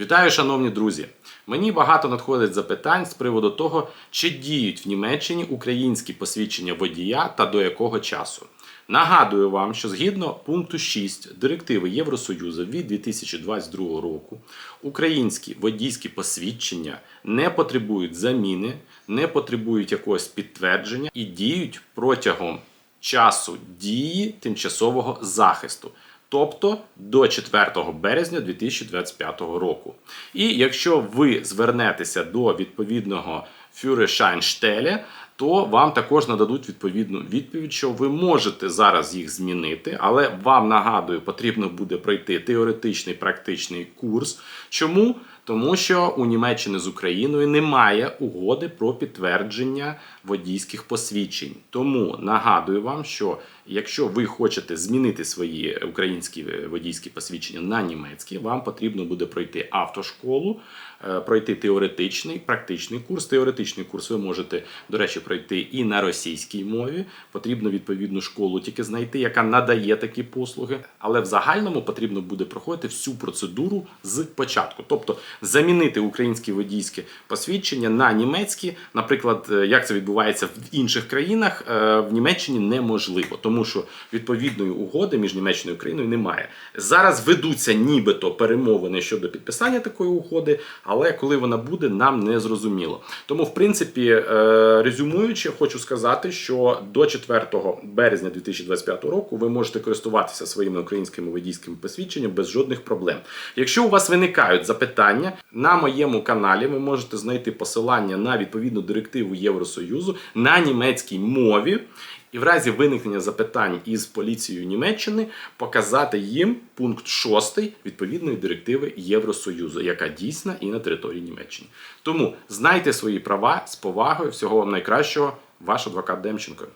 Вітаю, шановні друзі! Мені багато надходить запитань з приводу того, чи діють в Німеччині українські посвідчення водія та до якого часу. Нагадую вам, що згідно пункту 6 директиви Євросоюзу від 2022 року українські водійські посвідчення не потребують заміни, не потребують якогось підтвердження і діють протягом часу дії тимчасового захисту. Тобто до 4 березня 2025 року. І якщо ви звернетеся до відповідного Фюрешайнштеля, то вам також нададуть відповідну відповідь, що ви можете зараз їх змінити, але вам нагадую, потрібно буде пройти теоретичний практичний курс. Чому? Тому що у Німеччини з Україною немає угоди про підтвердження водійських посвідчень. Тому нагадую вам, що якщо ви хочете змінити свої українські водійські посвідчення на німецькі, вам потрібно буде пройти автошколу, е, пройти теоретичний, практичний курс. Теоретичний курс ви можете, до речі, пройти і на російській мові. Потрібно відповідну школу тільки знайти, яка надає такі послуги. Але в загальному потрібно буде проходити всю процедуру з початку. Тобто замінити українське водійське посвідчення на німецькі, наприклад, е, як це відбувається в інших країнах, е, в Німеччині неможливо, тому що відповідної угоди між Німеччиною і Україною немає. Зараз ведуться нібито перемовини щодо підписання такої угоди, але коли вона буде, нам не зрозуміло. Тому, в принципі, е, резюмуючи, хочу сказати, що до 4 березня 2025 року ви можете користуватися своїми українськими водійськими посвідченнями без жодних проблем. Якщо у вас виникають запитання, на моєму каналі ви можете знайти посилання на відповідну директиву Євросоюзу на німецькій мові. І в разі виникнення запитань із поліцією Німеччини показати їм пункт 6 відповідної директиви Євросоюзу, яка дійсна і на території Німеччини. Тому знайте свої права з повагою. Всього вам найкращого, ваш адвокат Демченко.